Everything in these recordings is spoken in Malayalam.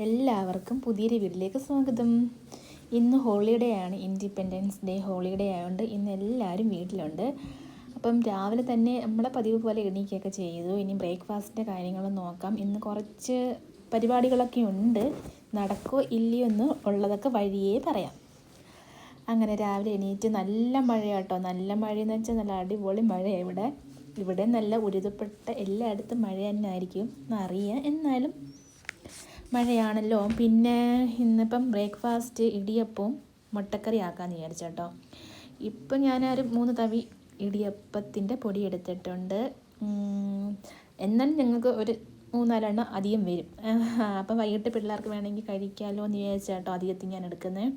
എല്ലാവർക്കും പുതിയൊരു വീട്ടിലേക്ക് സ്വാഗതം. ഇന്ന് ഹോളിഡേ ആണ് ഇൻഡിപെൻഡൻസ് ഡേ ഹോളിഡേ ആയതുകൊണ്ട് ഇന്ന് എല്ലാവരും വീട്ടിലുണ്ട്. അപ്പം രാവിലെ തന്നെ നമ്മളെ പതിവ് പോലെ എണീക്കുകയൊക്കെ ചെയ്തു. ഇനി ബ്രേക്ക്ഫാസ്റ്റിന്റെ കാര്യങ്ങൾ നോക്കാം. ഇന്ന് കുറച്ച് പരിപാടികളൊക്കെ ഉണ്ട്. നടക്കോ ഇല്ലയോ എന്ന് ഉള്ളതൊക്കെ വഴിയേ പറയാം. അങ്ങനെ രാവിലെ എണീറ്റ് നല്ല മഴയാട്ടോ. നല്ല മഴയെന്ന് വെച്ചാൽ നല്ല അടിപൊളി മഴയാണ് ഇവിടെ. ഇവിടെ നല്ല ഉരുതപ്പെട്ട എല്ലായിടത്തും മഴ തന്നെ ആയിരിക്കും. എന്നറിയാം എന്നാലും. മഴയാണല്ലോ. പിന്നെ ഇന്നിപ്പം ബ്രേക്ക്ഫാസ്റ്റ് ഇടിയപ്പവും മുട്ടക്കറി ആക്കാമെന്ന് വിചാരിച്ചേട്ടോ ഇപ്പം ഞാനൊരു മൂന്ന് തവി ഇടിയപ്പത്തിന്റെ പൊടി എടുത്തിട്ടുണ്ട്. എന്നാലും ഞങ്ങൾക്ക് ഒരു മൂന്നാലെണ്ണം അധികം വരും. അപ്പം വൈകിട്ട് പിള്ളേർക്ക് വേണമെങ്കിൽ കഴിക്കാമല്ലോ എന്ന് വിചാരിച്ചാട്ടോ അധികത്തിൽ ഞാൻ എടുക്കുന്നത്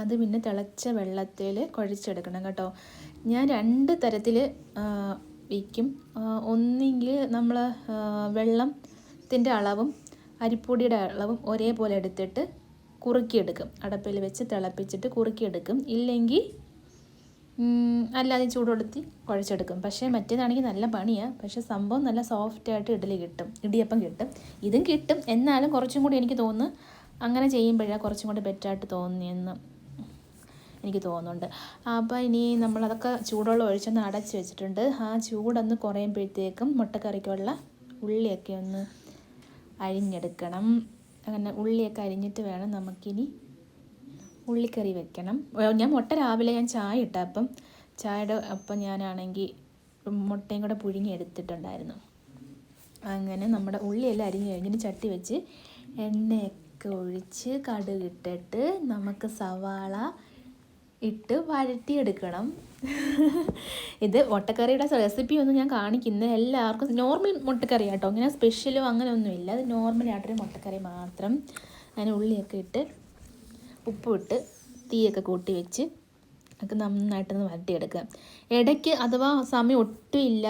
അത് പിന്നെ തിളച്ച വെള്ളത്തിൽ കുഴച്ചെടുക്കണം കേട്ടോ. ഞാൻ രണ്ട് തരത്തിൽ വയ്ക്കും ഒന്നെങ്കിൽ നമ്മൾ വെള്ളത്തിന്റെ അളവും അരിപ്പൊടിയുടെ അളവും ഒരേപോലെ എടുത്തിട്ട് കുറുക്കിയെടുക്കും. അടപ്പിൽ വെച്ച് തിളപ്പിച്ചിട്ട് കുറുക്കിയെടുക്കും. ഇല്ലെങ്കിൽ അല്ലാതെ ചൂടുകൊടുത്തി കുഴച്ചെടുക്കും. പക്ഷേ മറ്റേതാണെങ്കിൽ നല്ല പണിയാണ് പക്ഷേ സംഭവം നല്ല സോഫ്റ്റായിട്ട് ഇഡലി കിട്ടും. ഇടിയപ്പം കിട്ടും. ഇതും കിട്ടും. എന്നാലും കുറച്ചും കൂടി എനിക്ക് തോന്നുന്നു അങ്ങനെ ചെയ്യുമ്പോഴാണ് കുറച്ചും കൂടി ബെറ്ററായിട്ട് തോന്നിയെന്ന് എനിക്ക് തോന്നുന്നുണ്ട്. അപ്പോൾ ഇനി നമ്മളതൊക്കെ ചൂടുവെള്ളം ഒഴിച്ചൊന്ന് അടച്ച് വെച്ചിട്ടുണ്ട്. ആ ചൂടൊന്ന് കുറയുമ്പോഴത്തേക്കും മുട്ടക്കറിക്കുള്ള ഉള്ളിയൊക്കെ ഒന്ന് അരിഞ്ഞെടുക്കണം. അങ്ങനെ ഉള്ളിയൊക്കെ അരിഞ്ഞിട്ട് വേണം നമുക്കിനി ഉള്ളിക്കറി വെക്കണം. ഞാൻ മുട്ട രാവിലെ ഞാൻ ചായ ഇട്ട അപ്പം ചായയുടെ അപ്പം ഞാനാണെങ്കിൽ മുട്ടയും കൂടെ പുഴുങ്ങി എടുത്തിട്ടുണ്ടായിരുന്നു. അങ്ങനെ നമ്മുടെ ഉള്ളിയെല്ലാം അരിഞ്ഞ് കഴിഞ്ഞിട്ട് ചട്ടി വെച്ച് എണ്ണയൊക്കെ ഒഴിച്ച് കടുകിട്ടിട്ട് നമുക്ക് സവാള ഇട്ട് വഴറ്റിയെടുക്കണം. ഇത് മുട്ടക്കറിയുടെ റെസിപ്പി ഒന്നും ഞാൻ കാണിക്കുന്നത് എല്ലാവർക്കും. നോർമൽ മുട്ടക്കറി കേട്ടോ അങ്ങനെ സ്പെഷ്യലോ അങ്ങനെ ഒന്നുമില്ല. അത് നോർമലായിട്ടൊരു മുട്ടക്കറി മാത്രം അതിന് ഉള്ളിയൊക്കെ ഇട്ട് ഉപ്പിട്ട് തീയൊക്കെ കൂട്ടി വെച്ച് ഒക്കെ നന്നായിട്ടൊന്ന് വരട്ടിയെടുക്കുക ഇടയ്ക്ക് അഥവാ സമയം ഒട്ടുമില്ല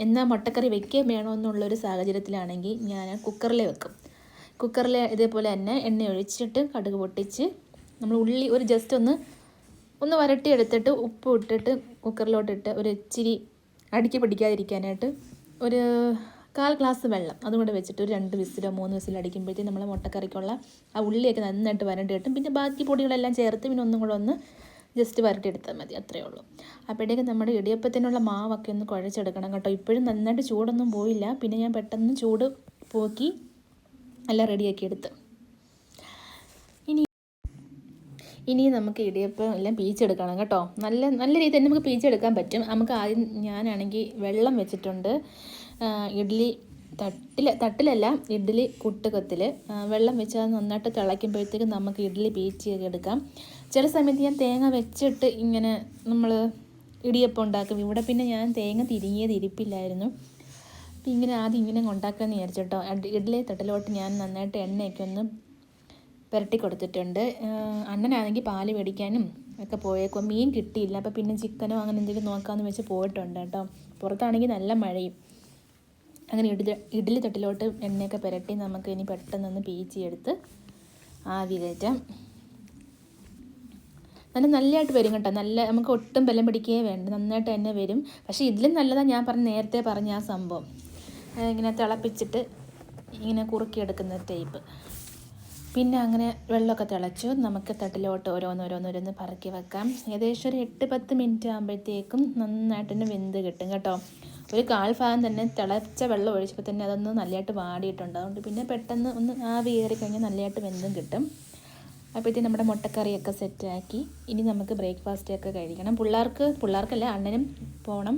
എന്നാൽ മുട്ടക്കറി വെക്കുകയും വേണമെന്നുള്ളൊരു സാഹചര്യത്തിലാണെങ്കിൽ ഞാൻ കുക്കറിൽ വെക്കും. കുക്കറിൽ ഇതേപോലെ തന്നെ എണ്ണ ഒഴിച്ചിട്ട് കടുക് പൊട്ടിച്ച് നമ്മൾ ഉള്ളി ഒരു ജസ്റ്റ് ഒന്ന് ഒന്ന് വരട്ടിയെടുത്തിട്ട് ഉപ്പ് ഇട്ടിട്ട് കുക്കറിലോട്ടിട്ട് ഒരു ഇച്ചിരി അടുക്കി പിടിക്കാതിരിക്കാനായിട്ട് ഒരു കാൽ ഗ്ലാസ് വെള്ളം അതും കൂടെ വെച്ചിട്ട് ഒരു രണ്ട് വിസിലോ മൂന്ന് വിസിലോ അടിക്കുമ്പോഴത്തേക്കും നമ്മൾ മുട്ടക്കറിക്കുള്ള ആ ഉള്ളിയൊക്കെ നന്നായിട്ട് വരണ്ടി കിട്ടും. പിന്നെ ബാക്കി പൊടികളെല്ലാം ചേർത്ത് പിന്നെ ഒന്നും കൂടെ ഒന്ന് ജസ്റ്റ് വരട്ടിയെടുത്താൽ മതി അത്രയേ ഉള്ളൂ. അപ്പോഴേക്കും നമ്മുടെ ഇടിയപ്പത്തിനുള്ള മാവൊക്കെ ഒന്ന് കുഴച്ചെടുക്കണം കേട്ടോ. ഇപ്പോഴും നന്നായിട്ട് ചൂടൊന്നും പോയില്ല. പിന്നെ ഞാൻ പെട്ടെന്ന് ചൂട് പോക്കി എല്ലാം റെഡിയാക്കി എടുത്ത്. ഇനി നമുക്ക് ഇടിയപ്പം എല്ലാം പീച്ചെടുക്കണം കേട്ടോ. നല്ല നല്ല രീതിയിൽ തന്നെ നമുക്ക് പീച്ചെടുക്കാൻ പറ്റും. നമുക്ക് ആദ്യം ഞാനാണെങ്കിൽ വെള്ളം വെച്ചിട്ടുണ്ട്. ഇഡ്ഡലി തട്ടിൽ തട്ടിലല്ല ഇഡ്ഡലി കുട്ടുകത്തിൽ വെള്ളം വെച്ച് അത് നന്നായിട്ട് തിളയ്ക്കുമ്പോഴത്തേക്കും നമുക്ക് ഇഡ്ഡലി പീച്ച് എടുക്കാം. ചില സമയത്ത് ഞാൻ തേങ്ങ വെച്ചിട്ട് ഇങ്ങനെ നമ്മൾ ഇടിയപ്പം ഉണ്ടാക്കും. ഇവിടെ പിന്നെ ഞാൻ തേങ്ങ തിരിങ്ങിയത് ഇരിപ്പില്ലായിരുന്നു. അപ്പം ഇങ്ങനെ ആദ്യം ഇങ്ങനെ ഉണ്ടാക്കാമെന്ന് വിചാരിച്ചിട്ടോ ഇഡ്ഡലി തട്ടിലോട്ട് ഞാൻ നന്നായിട്ട് എണ്ണയൊക്കെ ഒന്ന് പുരട്ടി കൊടുത്തിട്ടുണ്ട്. അണ്ണനാണെങ്കിൽ പാൽ മേടിക്കാനും ഒക്കെ പോയേക്കും മീൻ കിട്ടിയില്ല. അപ്പോൾ പിന്നെ ചിക്കനോ അങ്ങനെ എന്തെങ്കിലും നോക്കാമെന്ന് വെച്ച് പോയിട്ടുണ്ട് കേട്ടോ. പുറത്താണെങ്കിൽ നല്ല മഴയും. അങ്ങനെ ഇഡ്ഡലി ഇഡ്ഡലി തൊട്ടിലോട്ട് എണ്ണയൊക്കെ പുരട്ടി നമുക്ക് ഇനി പെട്ടെന്നൊന്ന് പീച്ചിയെടുത്ത് ആവി കയറ്റാം. നല്ല നല്ലതായിട്ട് വരും കേട്ടോ. നല്ല നമുക്ക് ഒട്ടും ബലം പിടിക്കുകയേ വേണ്ട. നന്നായിട്ട് തന്നെ വരും. പക്ഷേ ഇതിലും നല്ലതാണ് ഞാൻ പറഞ്ഞ നേരത്തെ പറഞ്ഞ ആ സംഭവം. ഇങ്ങനെ തിളപ്പിച്ചിട്ട് ഇങ്ങനെ കുറുക്കിയെടുക്കുന്ന ടൈപ്പ്. പിന്നെ അങ്ങനെ വെള്ളമൊക്കെ തിളച്ചു. നമുക്ക് തട്ടിലോട്ട് ഓരോന്നോരോന്നോരോന്ന് പറക്കി വെക്കാം. ഏകദേശം ഒരു എട്ട് പത്ത് മിനിറ്റ് ആകുമ്പോഴത്തേക്കും നന്നായിട്ട് തന്നെ വെന്ത് കിട്ടും കേട്ടോ. ഒരു കാൽ ഭാഗം തന്നെ തിളച്ച വെള്ളം ഒഴിച്ചപ്പോൾ തന്നെ അതൊന്ന് നല്ലതായിട്ട് വാടിയിട്ടുണ്ട്. അതുകൊണ്ട് പിന്നെ പെട്ടെന്ന് ഒന്ന് ആവി കയറി കഴിഞ്ഞാൽ നല്ലതായിട്ട് വെന്തും കിട്ടും. അപ്പോഴത്തേക്കും നമ്മുടെ മുട്ടക്കറിയൊക്കെ സെറ്റാക്കി ഇനി നമുക്ക് ബ്രേക്ക്ഫാസ്റ്റ് ഒക്കെ കഴിക്കണം. പിള്ളേർക്ക് പിള്ളേർക്കല്ല അണ്ണനും പോകണം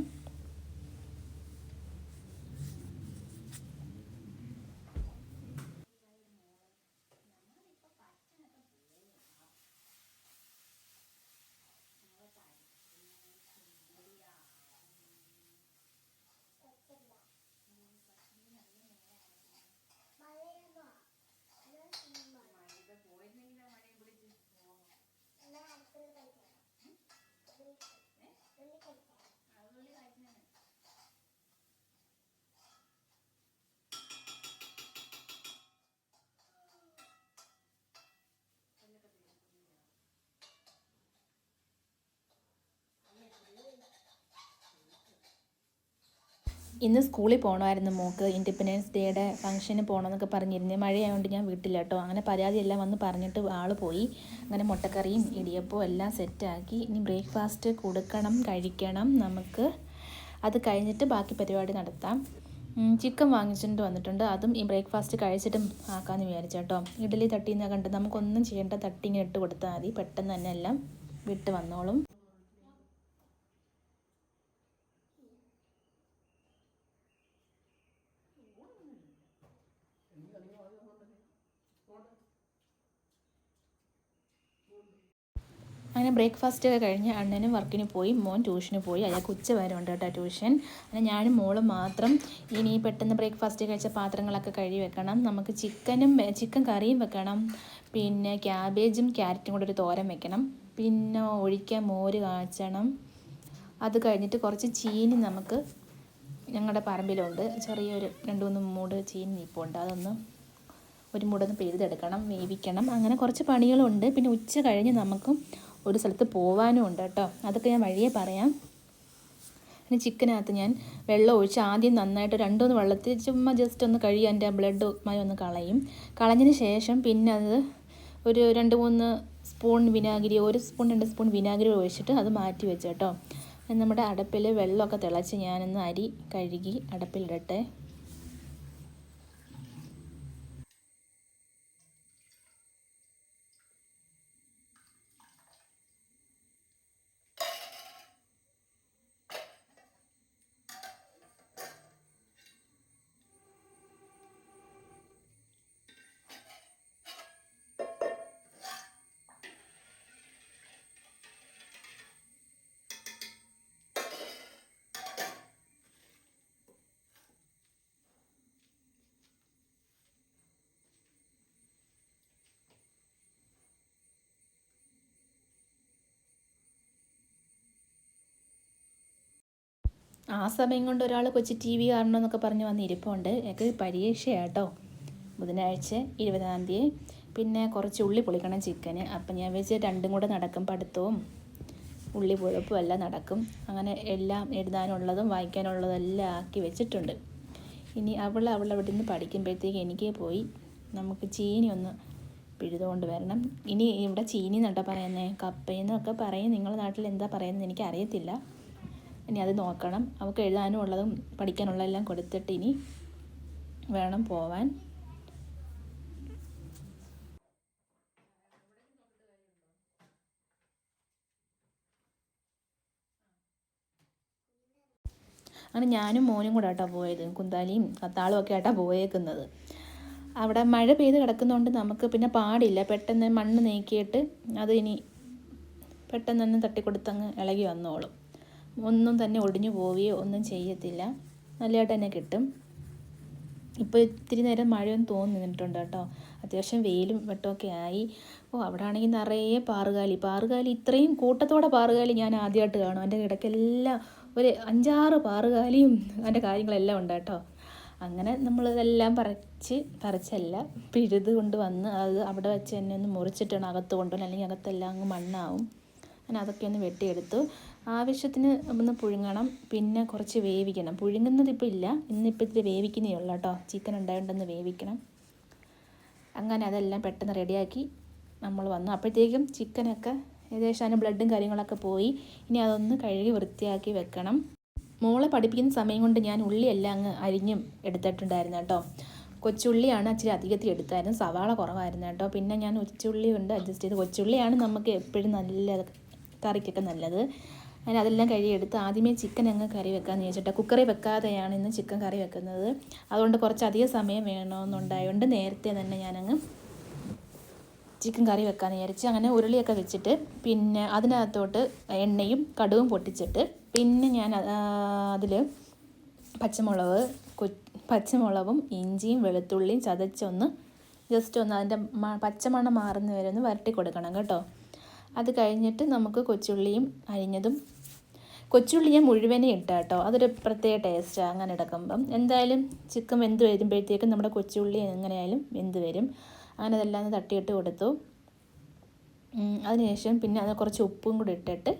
ഇന്ന് സ്കൂളിൽ പോകണമായിരുന്നു മോക്ക്. ഇൻഡിപെൻഡൻസ് ഡേയുടെ ഫംഗ്ഷന് പോകണമെന്നൊക്കെ പറഞ്ഞിരുന്നു. മഴയായതുകൊണ്ട് ഞാൻ വീട്ടില്ല കേട്ടോ അങ്ങനെ പരാതിയെല്ലാം വന്ന് പറഞ്ഞിട്ട് ആൾ പോയി. അങ്ങനെ മുട്ടക്കറിയും ഇടിയപ്പവും എല്ലാം സെറ്റാക്കി ഇനി ബ്രേക്ക്ഫാസ്റ്റ് കൊടുക്കണം കഴിക്കണം നമുക്ക്. അത് കഴിഞ്ഞിട്ട് ബാക്കി പരിപാടി നടത്താം. ചിക്കൻ വാങ്ങിച്ചിട്ട് വന്നിട്ടുണ്ട്. അതും ഈ ബ്രേക്ക്ഫാസ്റ്റ് കഴിച്ചിട്ടും ആക്കാമെന്ന് വിചാരിച്ചു കേട്ടോ ഇഡലി തട്ടിന്ന് കണ്ട് നമുക്കൊന്നും ചെയ്യേണ്ട തട്ടി ഇങ്ങനെ ഇട്ട് കൊടുത്താൽ മതി. പെട്ടെന്ന് തന്നെ എല്ലാം വിട്ട് വന്നോളും. അങ്ങനെ ബ്രേക്ക്ഫാസ്റ്റ് ഒക്കെ കഴിഞ്ഞ് അണ്ണനും വർക്കിന് പോയി മോൻ ട്യൂഷന് പോയി. അയാൾക്ക് ഉച്ച വരെ ഉണ്ട് കേട്ടോ ട്യൂഷൻ അങ്ങനെ ഞാനും മോളും മാത്രം ഇനി പെട്ടെന്ന് ബ്രേക്ക്ഫാസ്റ്റ് കഴിച്ച പാത്രങ്ങളൊക്കെ കഴുകി വെക്കണം. നമുക്ക് ചിക്കനും ചിക്കൻ കറിയും വെക്കണം. പിന്നെ ക്യാബേജും ക്യാരറ്റും കൂടെ ഒരു തോരൻ വെക്കണം. പിന്നെ ഒഴിക്കാൻ മോര് കാച്ചണം. അത് കഴിഞ്ഞിട്ട് കുറച്ച് ചീനി നമുക്ക് ഞങ്ങളുടെ പറമ്പിലുണ്ട്. ചെറിയൊരു രണ്ട് മൂന്ന് മൂട് ചീൻ നിൽപ്പുണ്ട് അതൊന്ന് ഒരു മൂടൊന്ന് പെയ്തെടുക്കണം വേവിക്കണം. അങ്ങനെ കുറച്ച് പണികളുണ്ട്. പിന്നെ ഉച്ച കഴിഞ്ഞ് നമുക്കും ഒരു സ്ഥലത്ത് പോവാനും ഉണ്ട് കേട്ടോ. അതൊക്കെ ഞാൻ വഴിയെ പറയാം. പിന്നെ ചിക്കനകത്ത് ഞാൻ വെള്ളം ഒഴിച്ച് ആദ്യം നന്നായിട്ട് രണ്ടൊന്ന് വെള്ളത്തിൽ ചുമ്മാ ജസ്റ്റ് ഒന്ന് കഴുകി അതിന്റെ ബ്ലഡ് മയം ഒന്ന് കളയും. കളഞ്ഞതിന് ശേഷം പിന്നെ അത് ഒരു രണ്ട് മൂന്ന് സ്പൂൺ വിനാഗിരി ഒരു സ്പൂൺ രണ്ട് സ്പൂൺ വിനാഗിരി ഒഴിച്ചിട്ട് അത് മാറ്റി വെച്ച് കേട്ടോ. നമ്മുടെ അടപ്പിൽ വെള്ളമൊക്കെ തിളച്ച് ഞാനൊന്ന് അരി കഴുകി അടപ്പിലിടട്ടെ. ആ സമയം കൊണ്ട് ഒരാൾ കൊച്ചി ടി വി കാണണമെന്നൊക്കെ പറഞ്ഞ് വന്ന് ഇരിപ്പുണ്ട്. എനിക്ക് പരീക്ഷയാട്ടോ. ബുധനാഴ്ച ഇരുപതാം തീയതി. പിന്നെ കുറച്ച് ഉള്ളി പൊളിക്കണം ചിക്കന്. അപ്പം ഞാൻ വെച്ച് രണ്ടും കൂടെ നടക്കും പഠിത്തവും ഉള്ളി പുഴപ്പും എല്ലാം നടക്കും. അങ്ങനെ എല്ലാം എഴുതാനുള്ളതും വായിക്കാനുള്ളതും എല്ലാം ആക്കി വെച്ചിട്ടുണ്ട്. ഇനി അവൾ അവൾ അവിടെ നിന്ന് പഠിക്കുമ്പോഴത്തേക്ക് എനിക്ക് പോയി. നമുക്ക് ചീനി ഒന്ന് പിഴുതുകൊണ്ട് വരണം. ഇനി ഇവിടെ ചീനി നട്ടാ പറയുന്നത് കപ്പയെന്നൊക്കെ പറയും. നിങ്ങളുടെ നാട്ടിൽ എന്താ പറയുന്നത് എനിക്ക് അറിയത്തില്ല ഇനി അത് നോക്കണം. അവൾക്ക് എഴുതാനും ഉള്ളതും പഠിക്കാനുള്ളതെല്ലാം കൊടുത്തിട്ട് ഇനി വേണം പോവാൻ. അങ്ങനെ ഞാനും മോനും കൂടെ ആട്ടാ പോയത്. കുന്താലിയും കത്താളും ഒക്കെ ആട്ടാ പോയേക്കുന്നത്. അവിടെ മഴ പെയ്ത് കിടക്കുന്നതുകൊണ്ട് നമുക്ക് പിന്നെ പാടില്ല. പെട്ടെന്ന് മണ്ണ് നീക്കിയിട്ട് അത് ഇനി പെട്ടെന്ന് തന്നെ തട്ടിക്കൊടുത്തങ്ങ് ഇളകി വന്നോളും. ഒന്നും തന്നെ ഒടിഞ്ഞു പോവുകയോ ഒന്നും ചെയ്യത്തില്ല. നല്ലതായിട്ട് തന്നെ കിട്ടും. ഇപ്പോൾ ഇത്തിരി നേരം മഴയൊന്നും തോന്നി നിന്നിട്ടുണ്ട് കേട്ടോ. അത്യാവശ്യം വെയിലും വെട്ടമൊക്കെ ആയി. ഓ അവിടെ ആണെങ്കിൽ നിറയെ പാറുകാലി. പാറുകാലി ഇത്രയും കൂട്ടത്തോടെ പാറുകാലി ഞാൻ ആദ്യമായിട്ട് കാണും. എന്റെ ഇടയ്ക്കെല്ലാം ഒരു അഞ്ചാറ് പാറുകാലിയും അതിന്റെ കാര്യങ്ങളെല്ലാം ഉണ്ട് കേട്ടോ. അങ്ങനെ നമ്മളിതെല്ലാം പറിച്ച് പറിച്ചല്ല. പിഴുത് കൊണ്ട് വന്ന് അത് അവിടെ വെച്ച് തന്നെ ഒന്ന് മുറിച്ചിട്ടാണ് അകത്ത് കൊണ്ടുവന്ന് അല്ലെങ്കിൽ അകത്തെല്ലാം അങ്ങ് മണ്ണാവും. അങ്ങനെ അതൊക്കെ ഒന്ന് വെട്ടിയെടുത്തു. ആവശ്യത്തിന് ഒന്ന് പുഴുങ്ങണം പിന്നെ കുറച്ച് വേവിക്കണം. പുഴുങ്ങുന്നത് ഇപ്പോൾ ഇല്ല. ഇന്നിപ്പോൾ ഇത്തിരി വേവിക്കുന്നേ ഉള്ളൂ കേട്ടോ. ചിക്കൻ ഉണ്ടായതുകൊണ്ടൊന്ന് വേവിക്കണം. അങ്ങനെ അതെല്ലാം പെട്ടെന്ന് റെഡിയാക്കി നമ്മൾ വന്നു. അപ്പോഴത്തേക്കും ചിക്കനൊക്കെ ഏകദേശം അതിന് ബ്ലഡും കാര്യങ്ങളൊക്കെ പോയി. ഇനി അതൊന്ന് കഴുകി വൃത്തിയാക്കി വെക്കണം. മോളെ പഠിപ്പിക്കുന്ന സമയം കൊണ്ട് ഞാൻ ഉള്ളിയെല്ലാം അങ്ങ് അരിഞ്ഞും എടുത്തിട്ടുണ്ടായിരുന്നു കേട്ടോ. കൊച്ചുള്ളിയാണ് ഇച്ചിരി അധികത്തിൽ എടുത്തായിരുന്നു. സവാള കുറവായിരുന്നു കേട്ടോ. പിന്നെ ഞാൻ ഉച്ചുള്ളി കൊണ്ട് അഡ്ജസ്റ്റ് ചെയ്ത് കൊച്ചുള്ളിയാണ് നമുക്ക് എപ്പോഴും നല്ല കറിക്കൊക്കെ നല്ലത്. അങ്ങനെ അതെല്ലാം കഴുകിയെടുത്ത് ആദ്യമേ ചിക്കൻ അങ്ങ് കറി വെക്കാമെന്ന് ചോദിച്ചിട്ട് കുക്കറിൽ വെക്കാതെയാണ് ഇന്ന് ചിക്കൻ കറി വെക്കുന്നത്. അതുകൊണ്ട് കുറച്ച് അധികം സമയം വേണമെന്നുണ്ടായതുകൊണ്ട് നേരത്തെ തന്നെ ഞാനങ്ങ് ചിക്കൻ കറി വെക്കാമെന്ന് വിചാരിച്ച് അങ്ങനെ ഉരുളിയൊക്കെ വെച്ചിട്ട് പിന്നെ അതിനകത്തോട്ട് എണ്ണയും കടുവും പൊട്ടിച്ചിട്ട് പിന്നെ ഞാൻ അതിൽ പച്ചമുളക് പച്ചമുളകും ഇഞ്ചിയും വെളുത്തുള്ളിയും ചതച്ചൊന്ന് ജസ്റ്റ് ഒന്ന് അതിന്റെ പച്ചമണം മാറുന്ന വരെ ഒന്ന് വരട്ടി കൊടുക്കണം കേട്ടോ. അത് കഴിഞ്ഞിട്ട് നമുക്ക് കൊച്ചുള്ളിയും അരിഞ്ഞതും കൊച്ചുള്ളി ഞാൻ മുഴുവനെ ഇട്ട കേട്ടോ അതൊരു പ്രത്യേക ടേസ്റ്റാണ് അങ്ങനെ എടുക്കുമ്പം എന്തായാലും ചിക്കൻ വെന്ത് വരുമ്പോഴത്തേക്കും നമ്മുടെ കൊച്ചുള്ളി എങ്ങനെയായാലും വെന്ത് വരും. അങ്ങനെ അതെല്ലാം തട്ടിയിട്ട് കൊടുത്തു. അതിനുശേഷം പിന്നെ അത് കുറച്ച് ഉപ്പും കൂടി ഇട്ടിട്ട്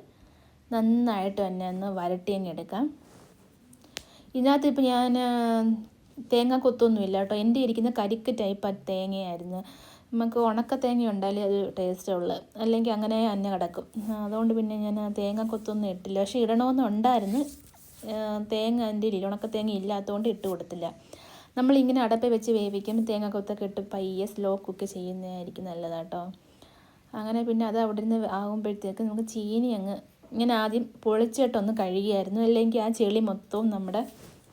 നന്നായിട്ട് തന്നെ ഒന്ന് വരട്ടി തന്നെ എടുക്കാം. ഇതിനകത്ത് ഇപ്പോൾ ഞാൻ തേങ്ങ കൊത്തൊന്നുമില്ല കേട്ടോ എന്റെ ഇരിക്കുന്ന കരിക്ക് ടൈപ്പ് തേങ്ങയായിരുന്നു. നമുക്ക് ഉണക്ക തേങ്ങ ഉണ്ടായാലേ അത് ടേസ്റ്റ് ഉള്ളു. അല്ലെങ്കിൽ അങ്ങനെ അന്ന കിടക്കും. അതുകൊണ്ട് പിന്നെ ഞാൻ തേങ്ങ കൊത്തൊന്നും ഇട്ടില്ല. പക്ഷേ ഇടണമെന്നുണ്ടായിരുന്നു തേങ്ങ എന്റെ ഇല്ല. ഉണക്ക തേങ്ങ ഇല്ലാത്തതുകൊണ്ട് ഇട്ട് കൊടുത്തില്ല. നമ്മളിങ്ങനെ അടപ്പ് വെച്ച് വേവിക്കും. തേങ്ങ കൊത്തൊക്കെ ഇട്ട് പയ്യെ സ്ലോ കുക്ക് ചെയ്യുന്നതായിരിക്കും നല്ലതാട്ടോ. അങ്ങനെ പിന്നെ അത് അവിടെ നിന്ന് ആകുമ്പോഴത്തേക്ക് നമുക്ക് ചീനി അങ്ങ് ഇങ്ങനെ ആദ്യം പൊളിച്ചിട്ടൊന്ന് കഴുകിയായിരുന്നു. അല്ലെങ്കിൽ ആ ചെളി മൊത്തവും നമ്മുടെ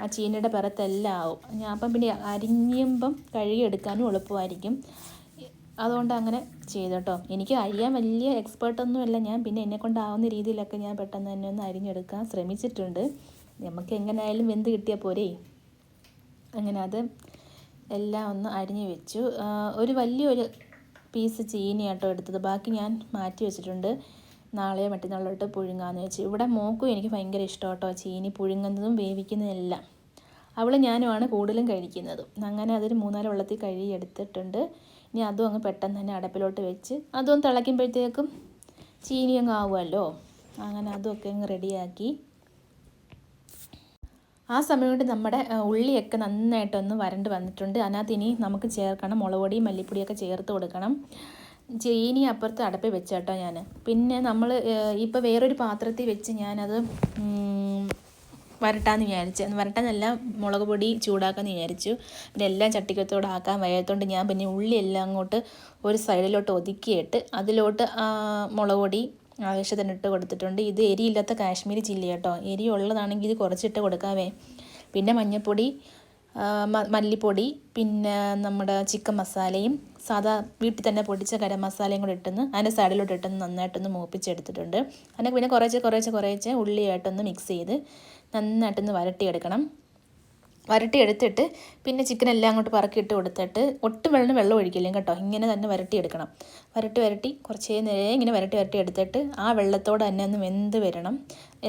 ആ ചീനിയുടെ പുറത്തെല്ലാം ആവും. ഞാൻ അപ്പം പിന്നെ അരിഞ്ഞുമ്പം കഴുകിയെടുക്കാനും എളുപ്പമായിരിക്കും. അതുകൊണ്ട് അങ്ങനെ ചെയ്തു കേട്ടോ എനിക്ക് അരിയാൻ വലിയ എക്സ്പേർട്ടൊന്നും അല്ല ഞാൻ. പിന്നെ എന്നെ കൊണ്ടാവുന്ന രീതിയിലൊക്കെ ഞാൻ പെട്ടെന്ന് തന്നെ ഒന്ന് അരിഞ്ഞെടുക്കാൻ ശ്രമിച്ചിട്ടുണ്ട്. നമുക്ക് എങ്ങനെയായാലും വെന്ത് കിട്ടിയാൽ പോരേ? അങ്ങനെ അത് എല്ലാം ഒന്ന് അരിഞ്ഞ് വെച്ചു. ഒരു വലിയൊരു പീസ് ചീനി കേട്ടോ എടുത്തത്. ബാക്കി ഞാൻ മാറ്റി വെച്ചിട്ടുണ്ട്. നാളെയോ മറ്റന്നാളോട്ട് പുഴുങ്ങാന്ന് വെച്ച്. ഇവിടെ മോക്കും എനിക്ക് ഭയങ്കര ഇഷ്ടം കേട്ടോ ചീനി പുഴുങ്ങുന്നതും വേവിക്കുന്നതെല്ലാം അവൾ ഞാനുമാണ് കൂടുതലും കഴിക്കുന്നതും. അങ്ങനെ അതൊരു മൂന്നാൽ വെള്ളത്തിൽ കഴുകി എടുത്തിട്ടുണ്ട്. ഇനി അതും അങ്ങ് പെട്ടെന്ന് തന്നെ അടപ്പിലോട്ട് വെച്ച് അതും തിളയ്ക്കുമ്പോഴത്തേക്കും ചീനി അങ്ങ് ആവുമല്ലോ. അങ്ങനെ അതുമൊക്കെ അങ്ങ് റെഡിയാക്കി. ആ സമയം കൊണ്ട് നമ്മുടെ ഉള്ളിയൊക്കെ നന്നായിട്ടൊന്ന് വരണ്ട് വന്നിട്ടുണ്ട്. അതിനകത്ത് ഇനി നമുക്ക് ചേർക്കണം മുളക് പൊടിയും മല്ലിപ്പൊടിയൊക്കെ ചേർത്ത് കൊടുക്കണം. ചീനി അപ്പുറത്ത് അടപ്പിൽ വെച്ചാട്ടോ ഞാൻ പിന്നെ നമ്മൾ ഇപ്പോൾ വേറൊരു പാത്രത്തിൽ വെച്ച് ഞാനത് വരട്ടാന്ന് വിചാരിച്ചു. വരട്ടാന്നല്ല മുളക് പൊടി ചൂടാക്കാമെന്ന് വിചാരിച്ചു. പിന്നെ എല്ലാം ചട്ടിക്കത്തോടെ ആക്കാൻ വയ്യാത്തതുകൊണ്ട് ഞാൻ പിന്നെ ഉള്ളി എല്ലാം അങ്ങോട്ട് ഒരു സൈഡിലോട്ട് ഒതുക്കിയിട്ട് അതിലോട്ട് മുളക് പൊടി ആവശ്യത്തിന് ഇട്ട് കൊടുത്തിട്ടുണ്ട്. ഇത് എരിയില്ലാത്ത കാശ്മീരി ചില്ലി കേട്ടോ. എരി ഉള്ളതാണെങ്കിൽ ഇത് കുറച്ചിട്ട് കൊടുക്കാവേ. പിന്നെ മഞ്ഞൾപ്പൊടി മല്ലിപ്പൊടി പിന്നെ നമ്മുടെ ചിക്കൻ മസാലയും സാധാ വീട്ടിൽ തന്നെ പൊടിച്ച ഗരം മസാലയും കൂടെ ഇട്ടെന്ന് അതിന്റെ സൈഡിലോട്ട് ഇട്ടെന്ന് നന്നായിട്ടൊന്ന് മൂപ്പിച്ചെടുത്തിട്ടുണ്ട്. അതിനൊക്കെ പിന്നെ കുറേശ്ശെ കുറേശ്ശെ കുറേശ്ശെ ഉള്ളിയായിട്ടൊന്ന് മിക്സ് ചെയ്ത് നന്നായിട്ടൊന്ന് വരട്ടിയെടുക്കണം. വരട്ടിയെടുത്തിട്ട് പിന്നെ ചിക്കൻ എല്ലാം അങ്ങോട്ട് പറക്കിയിട്ട് കൊടുത്തിട്ട് ഒട്ടും വെള്ളം വെള്ളം ഒഴിക്കില്ലേ കേട്ടോ. ഇങ്ങനെ തന്നെ വരട്ടിയെടുക്കണം. വരട്ടി വരട്ടി കുറച്ചേ നേരം ഇങ്ങനെ വരട്ടി വരട്ടി എടുത്തിട്ട് ആ വെള്ളത്തോടെ തന്നെ ഒന്ന് വെന്ത് വരണം.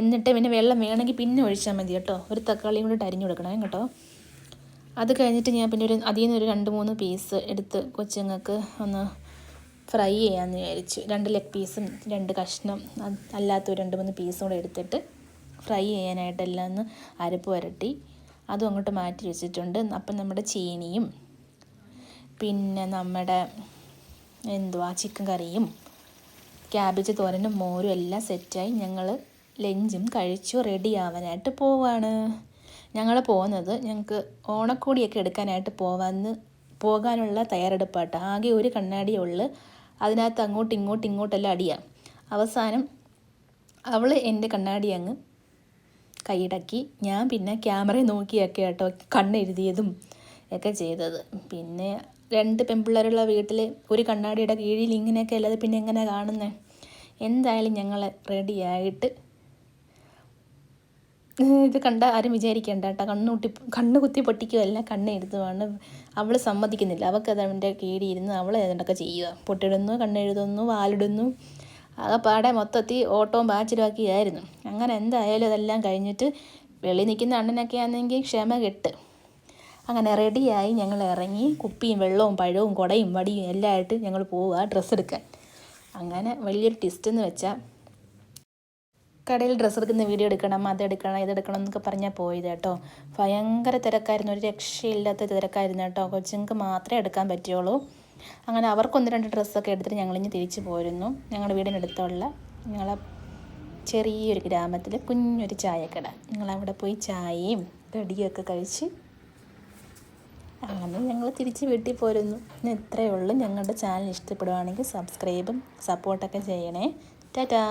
എന്നിട്ട് പിന്നെ വെള്ളം വേണമെങ്കിൽ പിന്നെ ഒഴിച്ചാൽ മതി കേട്ടോ. ഒരു തക്കാളിയും കൂടി അരിഞ്ഞു കൊടുക്കണം കേട്ടോ. അത് കഴിഞ്ഞിട്ട് ഞാൻ പിന്നെ ഒരു അതിൽ നിന്ന് ഒരു രണ്ട് മൂന്ന് പീസ് എടുത്ത് കൊച്ചുങ്ങൾക്ക് ഒന്ന് ഫ്രൈ ചെയ്യാമെന്ന് വിചാരിച്ചു. രണ്ട് ലെഗ് പീസും രണ്ട് കഷ്ണം അല്ലാത്ത രണ്ട് മൂന്ന് പീസും കൂടെ എടുത്തിട്ട് ഫ്രൈ ചെയ്യാനായിട്ടെല്ലാം ഒന്ന് അരപ്പ് വരട്ടി. അതും അങ്ങോട്ട് മാറ്റി വെച്ചിട്ടുണ്ട്. അപ്പം നമ്മുടെ ചീനിയും പിന്നെ നമ്മുടെ എന്തുവാ ചിക്കൻ കറിയും ക്യാബേജ് തോരനും മോരും എല്ലാം സെറ്റായി ഞങ്ങൾ ലഞ്ചും കഴിച്ചു റെഡി ആവാനായിട്ട് പോവാണ്. ഞങ്ങൾ പോകുന്നത് ഞങ്ങൾക്ക് ഓണക്കോടിയൊക്കെ എടുക്കാനായിട്ട് പോവാന്ന് പോകാനുള്ള തയ്യാറെടുപ്പാട്ട്. ആകെ ഒരു കണ്ണാടിയേ ഉള്ളു. അതിനകത്ത് അങ്ങോട്ടും ഇങ്ങോട്ടും ഇങ്ങോട്ടെല്ലാം അടിയാം. അവസാനം അവൾ എന്റെ കണ്ണാടി അങ്ങ് കൈയടക്കി ഞാൻ പിന്നെ ക്യാമറയിൽ നോക്കിയൊക്കെ കേട്ടോ കണ്ണെഴുതിയതും ഒക്കെ ചെയ്തത്. പിന്നെ രണ്ട് പെൺപിള്ളേരുള്ള വീട്ടിൽ ഒരു കണ്ണാടിയുടെ കീഴിൽ ഇങ്ങനെയൊക്കെ അല്ലാതെ പിന്നെ എങ്ങനെ കാണുന്നത് എന്തായാലും ഞങ്ങൾ റെഡിയായിട്ട് ഇത് കണ്ട ആരും വിചാരിക്കേണ്ട കേട്ടോ. കണ്ണുട്ടി കണ്ണ് കുത്തി പൊട്ടിക്കുകയല്ല കണ്ണ് എഴുതുവാണ്. അവൾ സമ്മതിക്കുന്നില്ല. അവൾക്ക് അത് അവന്റെ കീഴിയിരുന്ന് അവൾ ഏതാണ്ടൊക്കെ ചെയ്യുക. പൊട്ടിടുന്നു കണ്ണെഴുതുന്നു വാലിടുന്നു. പാടെ മൊത്തത്തിൽ ഓട്ടവും ബാച്ചിലുമാക്കിയായിരുന്നു അങ്ങനെ എന്തായാലും അതെല്ലാം കഴിഞ്ഞിട്ട് വെളി നിൽക്കുന്ന അണ്ണനൊക്കെ ആണെങ്കിൽ ക്ഷമ കെട്ട്. അങ്ങനെ റെഡിയായി ഞങ്ങൾ ഇറങ്ങി കുപ്പിയും വെള്ളവും പഴവും കുടയും വടിയും എല്ലാം ആയിട്ട് ഞങ്ങൾ പോവുക ഡ്രസ്സ് എടുക്കാൻ. അങ്ങനെ വലിയൊരു ടിസ്റ്റ് എന്ന് വെച്ചാൽ കടയിൽ ഡ്രസ്സ് എടുക്കുന്ന വീഡിയോ എടുക്കണം അതെടുക്കണം ഇതെടുക്കണം എന്നൊക്കെ പറഞ്ഞാൽ പോയത് കേട്ടോ. ഭയങ്കര തിരക്കായിരുന്നു ഒരു രക്ഷയില്ലാത്ത തിരക്കായിരുന്നു കേട്ടോ. കൊച്ചുങ്ങൾക്ക് മാത്രമേ എടുക്കാൻ പറ്റുള്ളൂ. അങ്ങനെ അവർക്കൊന്ന് രണ്ട് ഡ്രസ്സൊക്കെ എടുത്തിട്ട് ഞങ്ങളിഞ്ഞ് തിരിച്ചു പോരുന്നു. ഞങ്ങളുടെ വീടിനടുത്തുള്ള ഞങ്ങളെ ചെറിയൊരു ഗ്രാമത്തിൽ കുഞ്ഞൊരു ചായക്കട. ഞങ്ങളവിടെ പോയി ചായയും കടിയൊക്കെ കഴിച്ച് അങ്ങനെ ഞങ്ങൾ തിരിച്ച് വീട്ടിൽ പോരുന്നു. ഇന്ന് ഇത്രയേ ഉള്ളൂ. ഞങ്ങളുടെ ചാനൽ ഇഷ്ടപ്പെടുവാണെങ്കിൽ സബ്സ്ക്രൈബും സപ്പോർട്ടൊക്കെ ചെയ്യണേ. ടാറ്റാ.